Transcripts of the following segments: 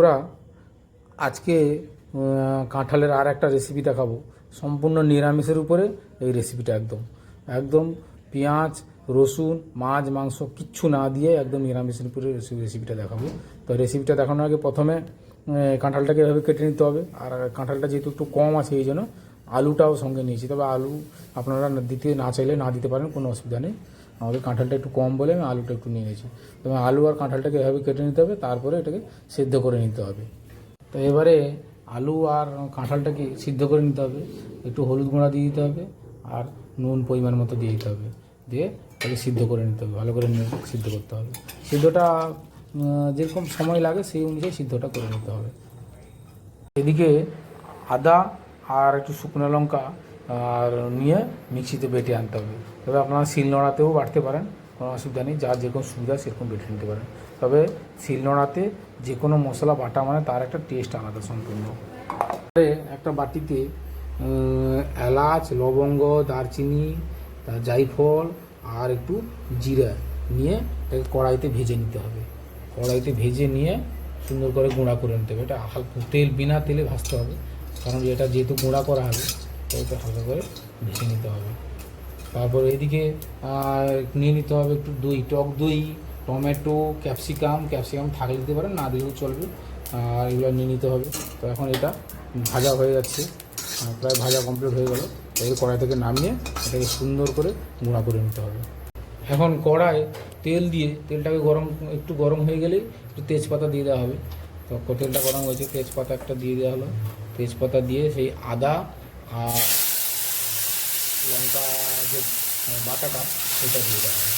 ওরা আজকে কাঁঠালের আর একটা রেসিপি দেখাবো। সম্পূর্ণ নিরামিষের উপরে এই রেসিপিটা একদম। একদম পেঁয়াজ, রসুন, মাছ, মাংস কিচ্ছু না দিয়ে একদম নিরামিষের উপরে রেসিপিটা দেখাবো। তো রেসিপিটা দেখানোর আগে প্রথমে কাঁঠালটাকে এভাবে কেটে নিতে হবে। আর কাঁঠালটা যেহেতু একটু কম আছে, এই জন্য আলুটাও সঙ্গে নিয়েছি। তবে আলু আপনারা দিতে না চাইলে না দিতে পারেন, কোনো অসুবিধা নেই। আমাদের কাঁঠালটা একটু কম বলে আমি আলুটা একটু নিয়ে নিয়েছি। তবে আলু আর কাঁঠালটাকে এভাবে কেটে নিতে হবে, তারপরে এটাকে সেদ্ধ করে নিতে হবে। তো এবারে আলু আর কাঁঠালটাকে সিদ্ধ করে নিতে হবে, একটু হলুদ গুঁড়া দিয়ে দিতে হবে আর নুন পরিমাণ মতো দিয়ে দিতে হবে। দিয়ে তাকে সিদ্ধ করে নিতে হবে, ভালো করে সিদ্ধ করতে হবে। সিদ্ধটা যেরকম সময় লাগে সেই অনুযায়ী সিদ্ধটা করে নিতে হবে। এদিকে আদা আর একটু শুকনো লঙ্কা আর নিয়ে মিক্সিতে বেটে আনতে হবে। তবে আপনারা শিল শিলনোড়াতেও বাটতে পারেন, কোনো অসুবিধা নেই যার যেরকম সুবিধা সেরকম বেটে নিতে পারেন। তবে শিল শিলনোড়াতে যে কোনো মশলা, বাটা মানে তার একটা টেস্ট আলাদা, সম্পূর্ণ। একটা বাটিতে এলাচ, লবঙ্গ, দারচিনি জাইফল আর একটু জিরা নিয়ে এটাকে কড়াইতে ভেজে নিতে হবে। কড়াইতে ভেজে নিয়ে সুন্দর করে গুঁড়া করে নিতে হবে। এটা হালকা তেল, বিনা তেলে ভাজতে হবে। কারণ এটা যেহেতু গুঁড়া করা হবে তো এটা হালকা করে ভেজে নিতে হবে। তারপর এদিকে নিয়ে নিতে হবে একটু দই, টক দই, টমেটো, ক্যাপসিকাম ক্যাপসিকাম থাকলে দিতে পারেন, না দিলেও চলবে। আর এগুলো নিয়ে নিতে হবে। তো এখন এটা ভাজা হয়ে যাচ্ছে। প্রায় ভাজা কমপ্লিট হয়ে গেল। এবার কড়াই থেকে নামিয়ে এটাকে সুন্দর করে গুঁড়া করে নিতে হবে। এখন কড়ায় তেল দিয়ে, তেলটাকে গরম, একটু গরম হয়ে গেলেই একটু তেজপাতা দিয়ে দেওয়া হবে। তো তেলটা গরম হয়েছে, তেজপাতা একটা দিয়ে দেওয়া হলো। তেজপাতা দিয়ে সেই আদা আর লঙ্কা যে বাটাটা সেটা দিয়ে দেওয়া হবে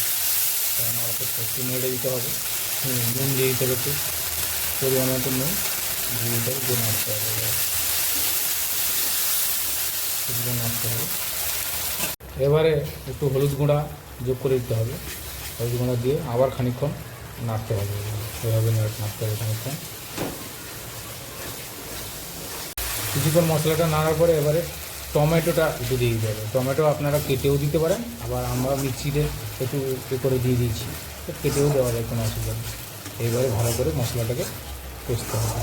কারণ আর একটু একটু নেড়ে দিতে হবে নুন দিয়ে দিতে হবে একটু পরিমাণ মতো নুন দিয়ে দিতে হবে নাড়তে হবে এবার। নাড়তে হবে এবারে একটু হলুদ গুঁড়া যোগ করে দিতে হবে হলুদ গুঁড়া দিয়ে আবার খানিকক্ষণ নাড়তে হবে এভাবে নাড়তে হবে খানিকক্ষণ কিছুক্ষণ মশলাটা নাড়ার পরে এবারে টমেটোটা একটু দিয়ে দিতে হবে। টমেটো আপনারা কেটেও দিতে পারেন আবার আমরা মিক্সিতে একটু এ করে দিয়ে দিয়েছি কেটেও দেওয়া যায় কোনো অসুবিধা নেই। এইবারে ভালো করে মশলাটাকে কষতে হবে।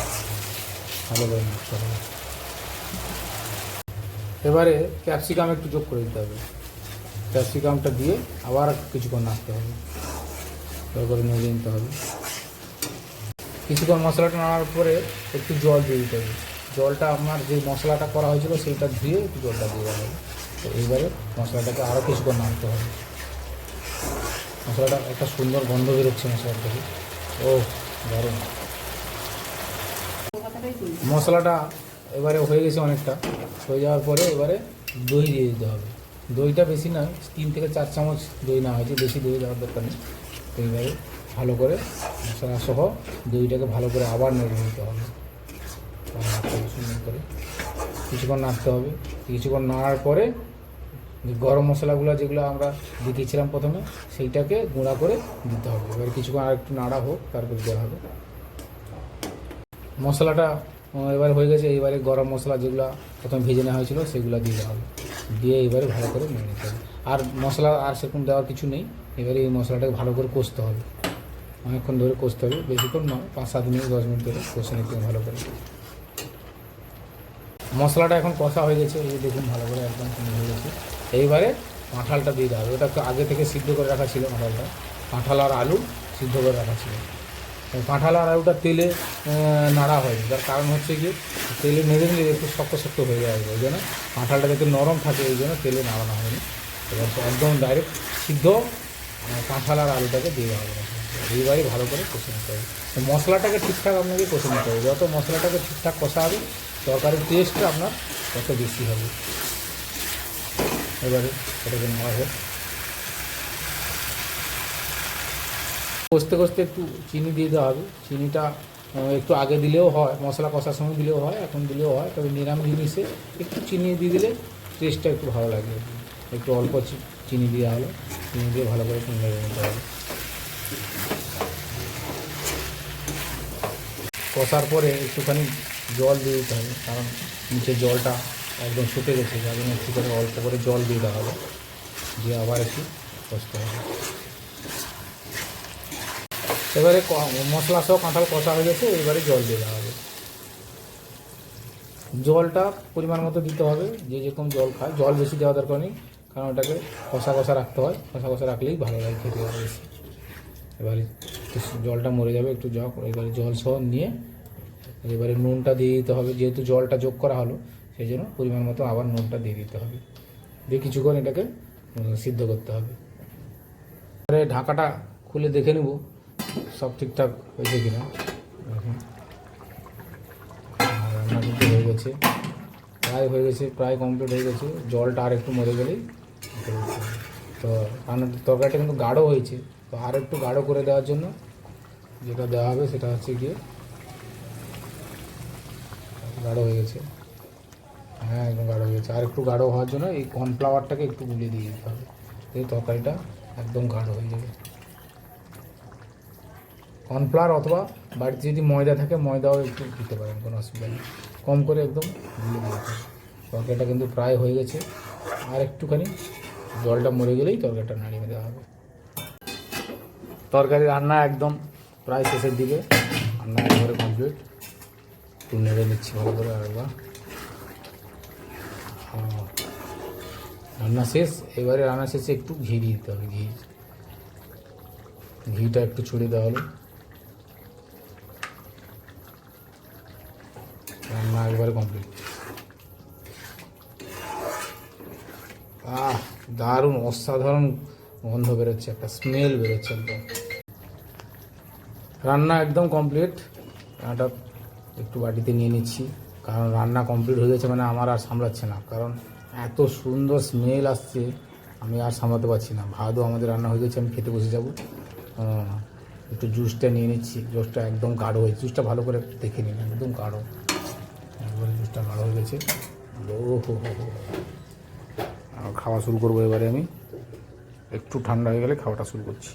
ভালো করে নাড়তে হবে। এবারে ক্যাপসিকাম একটু যোগ করে দিতে হবে। ক্যাপসিকামটা দিয়ে আবার কিছুক্ষণ নাড়তে হবে। ভালো করে নেড়ে নিতে হবে। কিছুক্ষণ মশলাটা নাড়ার পরে একটু জল দিয়ে দিতে হবে। জলটা আপনার যে মশলাটা করা হয়েছিল সেইটা ধুয়ে একটু জলটা দিয়ে দেওয়া হবে তো এইবারে মশলাটাকে আরও কিছুক্ষণ নাড়তে হবে। মশলাটা একটা সুন্দর গন্ধ বেরোচ্ছে মশলার থেকে। ও, দারুণ। মশলাটা এবারে হয়ে গেছে অনেকটা। হয়ে যাওয়ার পরে এবারে দই দিয়ে দিতে হবে। দইটা বেশি নয়, তিন থেকে চার চামচ দই না হয়েছে, বেশি দই দেওয়ার দরকার নেই। তো এইবারে ভালো করে মশলা সহ দইটাকে ভালো করে আবার নেড়ে নিতে হবে। কিছুক্ষণ নাড়তে হবে। কিছুক্ষণ নাড়ার পরে গরম মশলাগুলো যেগুলো আমরা দিতেছিলাম প্রথমে, সেইটাকে গুঁড়া করে দিতে হবে। এবার কিছুক্ষণ আর একটু নাড়া হোক, তারপর দেওয়া হবে। মশলাটা এবার হয়ে গেছে। এবারে গরম মশলা যেগুলো প্রথমে ভেজে নেওয়া হয়েছিল, সেগুলো দিয়ে দেওয়া হবে। দিয়ে এবারে ভালো করে নিয়ে নিতে হবে। আর মশলা আর সেরকম দেওয়ার কিছু নেই। এবারে এই মশলাটাকে ভালো করে কষতে হবে। অনেকক্ষণ ধরে কষতে হবে। বেশিক্ষণ নয়, পাঁচ সাত মিনিট, দশ মিনিট ধরে কষে নিতে ভালো করে। মশলাটা এখন কষা হয়ে গেছে, এই দেখুন ভালো করে একদম হয়ে গেছে। এইবারে কাঁঠালটা দিয়ে দেওয়া হবে। ওটা আগে থেকে সিদ্ধ করে রাখা ছিল কাঁঠালটা কাঁঠাল আর আলু সিদ্ধ করে রাখা ছিল। কাঁঠাল আর আলুটা তেলে নাড়া হয়নি। তার কারণ হচ্ছে কি, তেলে নেড়ে নিলে একটু শক্ত শক্ত হয়ে যায় ওই জন্য কাঁঠালটা যাতে নরম থাকে, এই জন্য তেলে নাড়ানো হয়নি। এবার একদম ডাইরেক্ট সিদ্ধ কাঁঠাল আর আলুটাকে দিয়ে দেওয়া হবে। এইবারই ভালো করে কষে নিতে হবে। মশলাটাকে ঠিকঠাক আপনাকে কষে নিতে হবে। যত মশলাটাকে ঠিকঠাক কষা হবে তরকারির টেস্টটা আপনার তত বেশি হবে। এবারে এটাকে নেওয়া হোক কষতে কষতে একটু চিনি দিয়ে দেওয়া হবে। চিনিটা একটু আগে দিলেও হয়, মশলা কষার সময় দিলেও হয়, এখন দিলেও হয়। তবে নিরামিষ জিনিসে একটু চিনি দিয়ে দিলে টেস্টটা একটু ভালো লাগে। একটু অল্প চিনি দেওয়া হলো। চিনি দিয়ে ভালো করে নিতে হবে। কষার পরে একটুখানি জল দিয়ে দিতে হবে, কারণ নিচে জলটা একদম শুকে গেছে, যার জন্য একটু করে অল্প করে জল দিয়ে দেওয়া হবে। দিয়ে আবার একটু কষতে হবে। এবারে মশলা সহ কাঁঠাল কষা হয়ে গেছে, এবারে জল দিয়ে দেওয়া হবে। জলটা পরিমাণ মতো দিতে হবে, যে যেরকম জল খায়। জল বেশি দেওয়া দরকার নেই, কারণ ওটাকে কষা কষা রাখতে হয়। কষা কষা রাখলেই ভালো লাগে খেতে হবে বেশি। এবারে জলটা মরে যাবে, একটু জল, এবারে জল সহ নিয়ে এবারে নুনটা দিয়ে দিতে হবে, যেহেতু জলটা যোগ করা হলো, সেই জন্য পরিমাণ মতো আবার নুনটা দিয়ে দিতে হবে। দিয়ে কিছুক্ষণ এটাকে সিদ্ধ করতে হবে। এবারে ঢাকাটা খুলে দেখে নেব, সব ঠিকঠাক হয়েছে কিনা। রান্না হয়ে গেছে, প্রায় হয়ে গেছে, প্রায় কমপ্লিট হয়ে গেছে। জলটা আর একটু মরে গেলেই, তো রান্নার তরকারিটা কিন্তু গাঢ় হয়েছে। তো আর একটু গাঢ় করে দেওয়ার জন্য যেটা দেওয়া হবে সেটা হচ্ছে গিয়ে গাঢ় হয়ে গেছে। হ্যাঁ একদম গাঢ় হয়ে গেছে। আর একটু গাঢ় হওয়ার জন্য এই কর্নফ্লাওয়ারটাকে একটু গুলিয়ে দিয়ে দিতে হবে। এই তরকারিটা একদম গাঢ় হয়ে যাবে। কর্নফ্লাওয়ার অথবা বাড়িতে যদি ময়দা থাকে, ময়দাও একটু দিতে পারেন, কোনো অসুবিধা নেই। কম করে একদম গুলিয়ে দিতে হবে। তরকারিটা কিন্তু প্রায় হয়ে গেছে। আর একটুখানি জলটা মরে গেলেই তরকারিটা নাড়িয়ে দেওয়া হবে। তরকারি রান্না একদম প্রায় শেষের দিকে। রান্না একবারে কমপ্লিট একটু নেড়ে নিচ্ছি ভালো করে আরেকবার। রান্না শেষ। এবারে রান্না শেষে একটু ঘি দিয়ে দিতে হবে, ঘি। ঘিটা একটু ছড়িয়ে দেওয়া হলো। রান্না একবারে কমপ্লিট আহ, দারুণ, অসাধারণ গন্ধ বেরোচ্ছে, একটা স্মেল বেরোচ্ছে একদম। রান্না একদম কমপ্লিট রান্নাটা একটু বাটিতে নিয়ে নিচ্ছি, কারণ রান্না কমপ্লিট হয়ে গেছে মানে আমার আর সামলাচ্ছে না, কারণ এত সুন্দর স্মেল আসছে, আমি আর সামলাতে পারছি না। ভাতও আমাদের রান্না হয়ে গেছে, আমি খেতে বসে যাব। একটু জুসটা নিয়ে নিচ্ছি জুসটা একদম গাঢ় হয়েছে জুসটা ভালো করে দেখে নিন, একদম গাঢ়। একবারে জুসটা গাঢ় হয়ে গেছে। ও হো খাওয়া শুরু করব এবারে আমি। একটু ঠান্ডা হয়ে গেলে খাওয়াটা শুরু করছি।